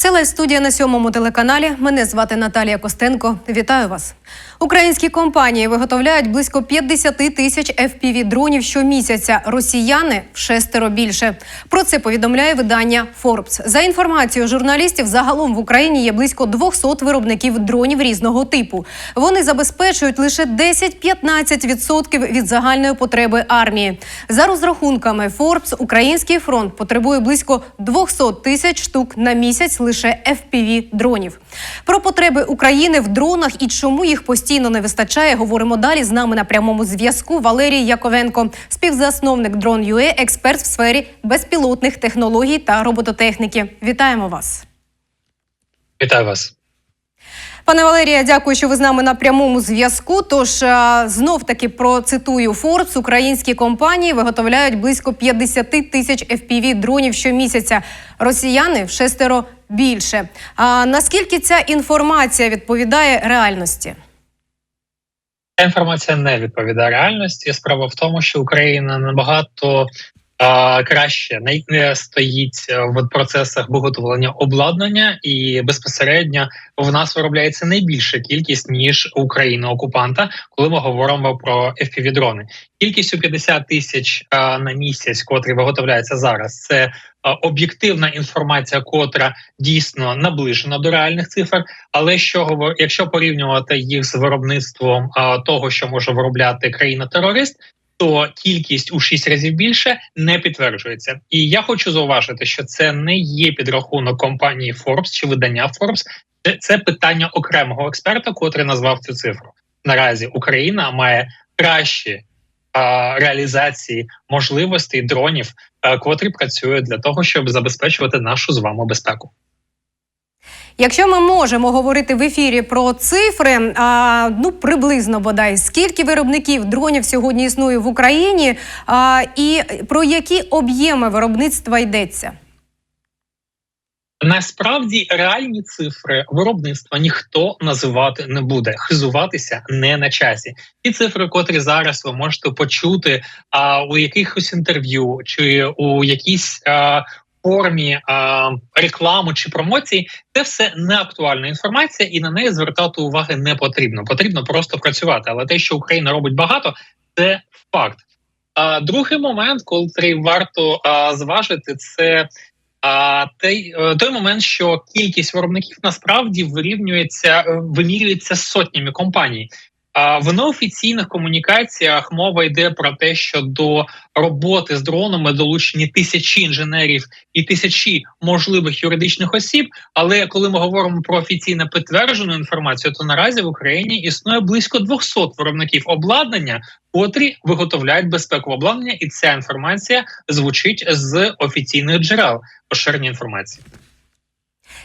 Це лайв студія на сьомому телеканалі. Мене звати Наталія Костенко. Вітаю вас. Українські компанії виготовляють близько 50 тисяч fpv дронів щомісяця. Росіяни в шестеро більше. Про це повідомляє видання Forbes. За інформацією журналістів, загалом в Україні є близько 200 виробників дронів різного типу. Вони забезпечують лише 10-15% від загальної потреби армії. За розрахунками Forbes, український фронт потребує близько 200 тисяч штук на місяць лише fpv дронів. Про потреби України в дронах і чому їх постійно не вистачає, говоримо далі. З нами на прямому зв'язку Валерій Яковенко, співзасновник Drone.ua, експерт в сфері безпілотних технологій та робототехніки. Вітаємо вас. Вітаю вас. Пане Валерія, дякую, що ви з нами на прямому зв'язку. Тож знов таки процитую Forbes. Українські компанії виготовляють близько 50 тисяч fpv дронів щомісяця. Росіяни в шестеро більше. А наскільки ця інформація відповідає реальності? Ця інформація не відповідає реальності. Справа в тому, що Україна набагато краще не, стоїть в процесах виготовлення обладнання, і безпосередньо в нас виробляється найбільша кількість ніж Україна окупанта, коли ми говоримо про fpv дрони Кількістю 50 тисяч на місяць, котрі виготовляється зараз, це об'єктивна інформація, котра дійсно наближена до реальних цифр. Але що якщо порівнювати їх з виробництвом того, що може виробляти країна-терорист. То кількість у 6 разів більше не підтверджується, і я хочу зауважити, що це не є підрахунок компанії Forbes чи видання Forbes. Це, це питання окремого експерта, котрий назвав цю цифру. Наразі Україна має кращі а, реалізації можливостей дронів, а, котрі працюють для того, щоб забезпечувати нашу з вами безпеку. Якщо ми можемо говорити в ефірі про цифри, а, ну приблизно бодай скільки виробників дронів сьогодні існує в Україні, а, і про які об'єми виробництва йдеться? Насправді реальні цифри виробництва ніхто називати не буде, хизуватися не на часі. Ті цифри, котрі зараз ви можете почути а, у якихось інтерв'ю чи у якійсь а, формі а, рекламу чи промоції, це все не актуальна інформація, і на неї звертати уваги не потрібно. Потрібно просто працювати. Але те, що Україна робить багато, це факт. А другий момент, котрий варто а, зважити, це а той, той момент, що кількість виробників насправді вирівнюється, вимірюється сотнями компаній. В неофіційних комунікаціях мова йде про те, що до роботи з дронами долучені тисячі інженерів і тисячі можливих юридичних осіб. Але коли ми говоримо про офіційно підтверджену інформацію, то наразі в Україні існує близько 200 виробників обладнання, котрі виготовляють безпекове обладнання, і ця інформація звучить з офіційних джерел поширення інформації.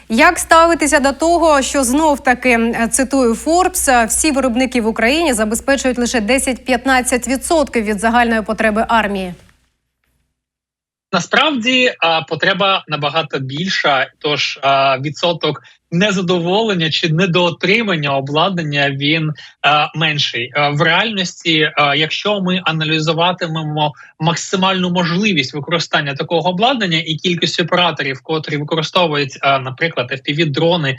Як ставитися до того, що знов таки цитую Форбс, всі виробники в Україні забезпечують лише 10-15% від загальної потреби армії? Насправді потреба набагато більша, тож відсоток незадоволення чи недоотримання обладнання він менший в реальності. Якщо ми аналізуватимемо максимальну можливість використання такого обладнання і кількість операторів, котрі використовують, наприклад, fpv дрони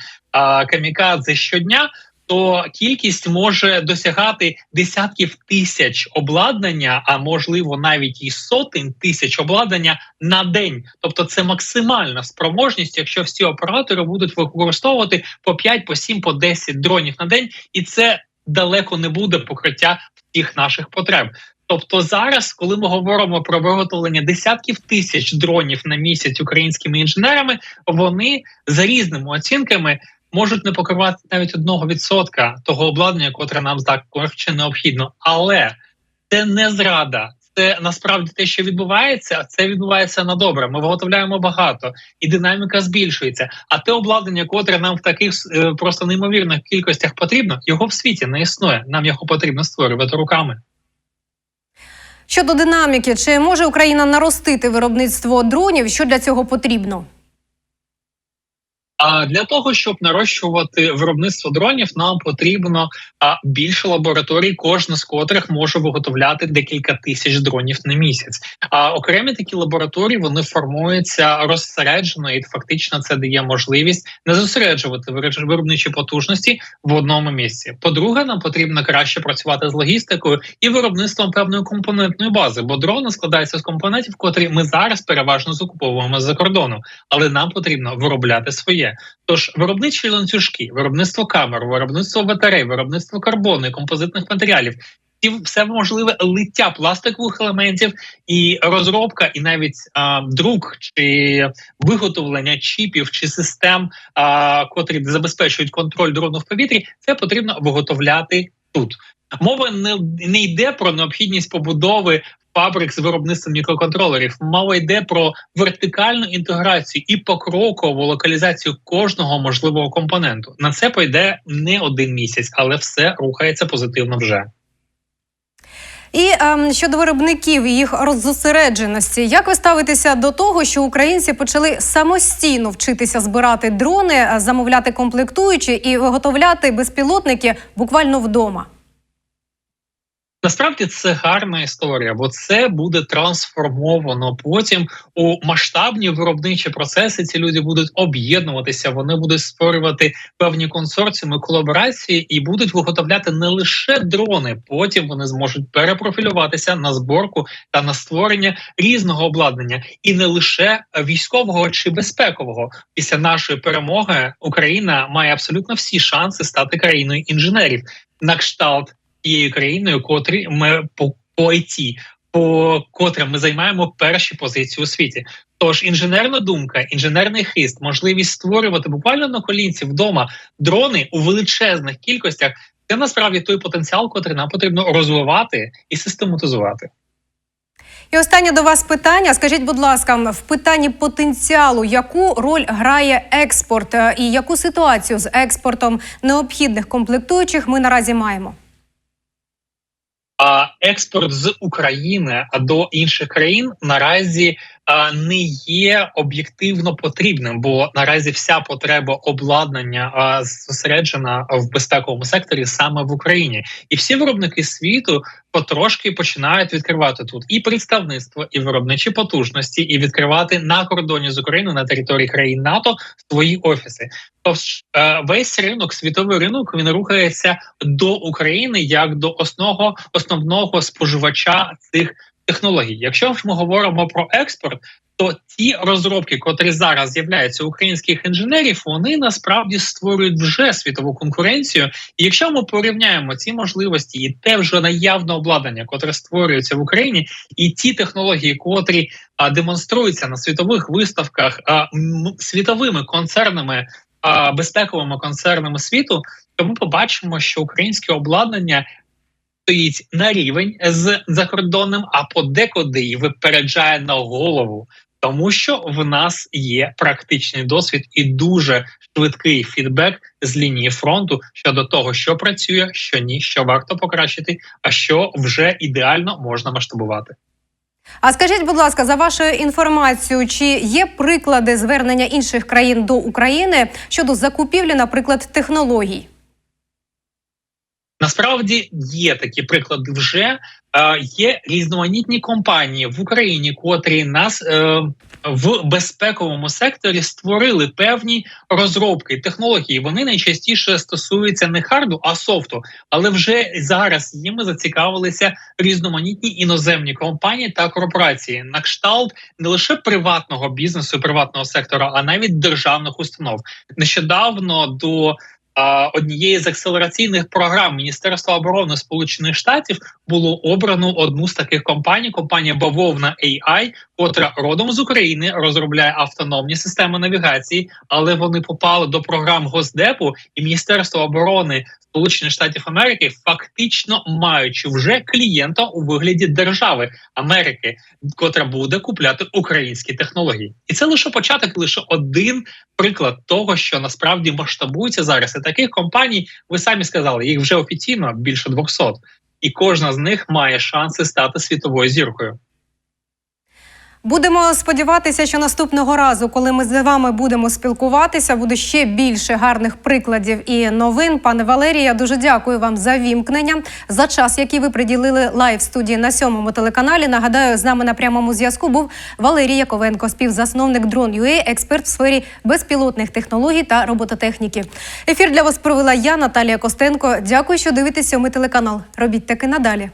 камікадзе щодня то кількість може досягати десятків тисяч обладнання, а можливо навіть і сотень тисяч обладнання на день. Тобто, це максимальна спроможність, якщо всі оператори будуть використовувати по 5, по 7, по 10 дронів на день, і це далеко не буде покриття всіх наших потреб. Тобто зараз, коли ми говоримо про виготовлення десятків тисяч дронів на місяць українськими інженерами, вони за різними оцінками можуть не покривати навіть одного відсотка того обладнання, котре нам так коротше необхідно. Але це не зрада. Це насправді те, що відбувається, а це відбувається на добре. Ми виготовляємо багато, і динаміка збільшується. А те обладнання, котре нам в таких е, просто неймовірних кількостях потрібно, його в світі не існує. Нам його потрібно створювати руками. Щодо динаміки, чи може Україна наростити виробництво дронів? Що для цього потрібно? А для того, щоб нарощувати виробництво дронів, нам потрібно більше лабораторій, кожна з котрих може виготовляти декілька тисяч дронів на місяць. А окремі такі лабораторії вони формуються розсереджено, і фактично це дає можливість не зосереджувати вироб- виробничі потужності в одному місці. По-друге, нам потрібно краще працювати з логістикою і виробництвом певної компонентної бази, бо дрони складаються з компонентів, котрі ми зараз переважно закуповуємо з-за кордону, але нам потрібно виробляти своє. Тож виробничі ланцюжки, виробництво камер, виробництво батарей, виробництво карбону композитних матеріалів. І все можливе лиття пластикових елементів і розробка, і навіть а, друк чи виготовлення чіпів чи систем, а, котрі забезпечують контроль дрону в повітрі, це потрібно виготовляти тут. Мова не, не йде про необхідність побудови фабрик з виробництвом мікроконтролерів. Мова йде про вертикальну інтеграцію і покрокову локалізацію кожного можливого компоненту. На це пойде не один місяць, але все рухається позитивно вже. І ем, щодо виробників і їх роззосередженості, як ви ставитеся до того, що українці почали самостійно вчитися збирати дрони, е, замовляти комплектуючі і виготовляти безпілотники буквально вдома? Насправді це гарна історія, бо це буде трансформовано потім у масштабні виробничі процеси. Ці люди будуть об'єднуватися, вони будуть створювати певні консорціуми, колаборації і будуть виготовляти не лише дрони. Потім вони зможуть перепрофілюватися на зборку та на створення різного обладнання, і не лише військового чи безпекового. Після нашої перемоги Україна має абсолютно всі шанси стати країною інженерів на кшталт тією країною, котрі ми по, по IT, по котрим ми займаємо перші позиції у світі. Тож інженерна думка, інженерний хист, можливість створювати буквально на колінці вдома дрони у величезних кількостях. Це насправді той потенціал, котрий нам потрібно розвивати і систематизувати. І останнє до вас питання. Скажіть, будь ласка, в питанні потенціалу, яку роль грає експорт е, і яку ситуацію з експортом необхідних комплектуючих ми наразі маємо? Експорт з України до інших країн наразі не є об'єктивно потрібним, бо наразі вся потреба обладнання зосереджена в безпековому секторі саме в Україні, і всі виробники світу потрошки починають відкривати тут і представництво, і виробничі потужності, і відкривати на кордоні з Україною на території країн НАТО свої офіси. Тож е, весь ринок, світовий ринок, він рухається до України як до основного основного споживача цих технологій. Якщо ж ми говоримо про експорт, то ті розробки, котрі зараз з'являються українських інженерів, вони насправді створюють вже світову конкуренцію. І якщо ми порівняємо ці можливості і те вже наявне обладнання, котре створюється в Україні, і ті технології, котрі а, демонструються на світових виставках а, світовими концернами, безпековими концернами світу, то ми побачимо, що українське обладнання стоїть на рівень з закордонним, а подекуди й випереджає на голову. Тому що в нас є практичний досвід і дуже швидкий фідбек з лінії фронту щодо того, що працює, що ні, що варто покращити, а що вже ідеально можна масштабувати. А скажіть, будь ласка, за вашою інформацією, чи є приклади звернення інших країн до України щодо закупівлі, наприклад, технологій? Насправді є такі приклади вже. Е, є різноманітні компанії в Україні, котрі нас е, в безпековому секторі створили певні розробки технології. Вони найчастіше стосуються не харду, а софту. Але вже зараз їми зацікавилися різноманітні іноземні компанії та корпорації на кшталт не лише приватного бізнесу, приватного сектора, а навіть державних установ. Нещодавно до однієї з акселераційних програм Міністерства оборони Сполучених Штатів було обрано одну з таких компаній. Компанія Бавовна AI, котра родом з України розробляє автономні системи навігації, але вони попали до програм Госдепу і Міністерство оборони Сполучених Штатів Америки, фактично маючи вже клієнта у вигляді держави Америки, котра буде купляти українські технології, і це лише початок, лише один приклад того, що насправді масштабується зараз. І таких компаній, ви самі сказали, їх вже офіційно більше 200. і кожна з них має шанси стати світовою зіркою. Будемо сподіватися, що наступного разу, коли ми з вами будемо спілкуватися, буде ще більше гарних прикладів і новин. Пане Валерію, я дуже дякую вам за вімкнення, за час, який ви приділили лайв студії на сьомому телеканалі. Нагадаю, з нами на прямому зв'язку був Валерій Яковенко, співзасновник Drone.ua, експерт в сфері безпілотних технологій та робототехніки. Ефір для вас провела я, Наталія Костенко. Дякую, що дивитесь сьомий телеканал. Робіть таки надалі.